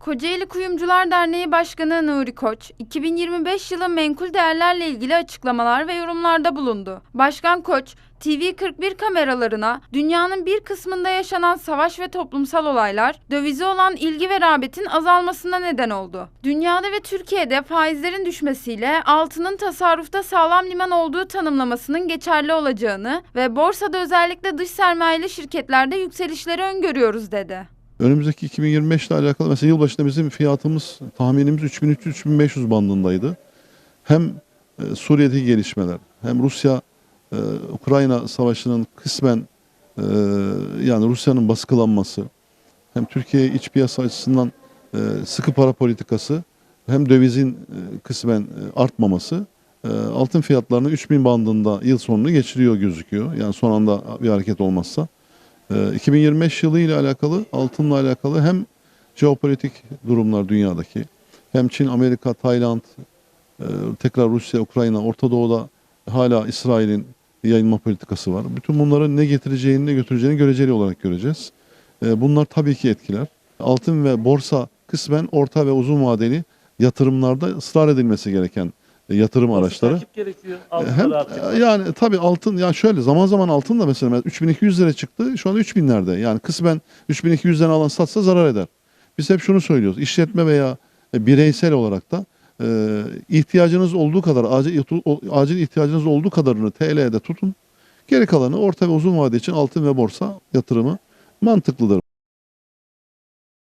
Kocaeli Kuyumcular Derneği Başkanı Nuri Koç, 2025 yılı menkul değerlerle ilgili açıklamalar ve yorumlarda bulundu. Başkan Koç, TV41 kameralarına dünyanın bir kısmında yaşanan savaş ve toplumsal olaylar dövize olan ilgi ve rağbetin azalmasına neden oldu. Dünyada ve Türkiye'de faizlerin düşmesiyle altının tasarrufta sağlam liman olduğu tanımlamasının geçerli olacağını ve borsada özellikle dış sermayeli şirketlerde yükselişleri öngörüyoruz dedi. Önümüzdeki 2025 ile alakalı mesela yılbaşında bizim fiyatımız tahminimiz 3300-3500 bandındaydı. Hem e, Suriye'deki gelişmeler hem Rusya e, Ukrayna savaşının kısmen e, yani Rusya'nın baskılanması hem Türkiye iç piyasa açısından sıkı para politikası hem dövizin kısmen artmaması altın fiyatlarını 3000 bandında yıl sonunu geçiriyor gözüküyor. Yani son anda bir hareket olmazsa. Ee, 2025 yılı ile alakalı altınla alakalı hem jeopolitik durumlar dünyadaki hem Çin, Amerika, Tayland, e, tekrar Rusya, Ukrayna, Orta Doğu'da hala İsrail'in yayılma politikası var. Bütün bunların ne getireceğini ne götüreceğini göreceli olarak göreceğiz. E, Bunlar tabii ki etkiler. Altın ve borsa kısmen orta ve uzun vadeli yatırımlarda ısrar edilmesi gereken e, yatırım araçları. Takip gerekiyor. E, Hem çıkmak. yani tabii altın ya şöyle zaman zaman altın da mesela 3200 lira çıktı şu anda 3000'lerde. Yani kısmen 3200'den alan satsa zarar eder. Biz hep şunu söylüyoruz. İşletme veya e, bireysel olarak da e, ihtiyacınız olduğu kadar acil acil ihtiyacınız olduğu kadarını TL'de tutun. Geri kalanı orta ve uzun vade için altın ve borsa yatırımı mantıklıdır.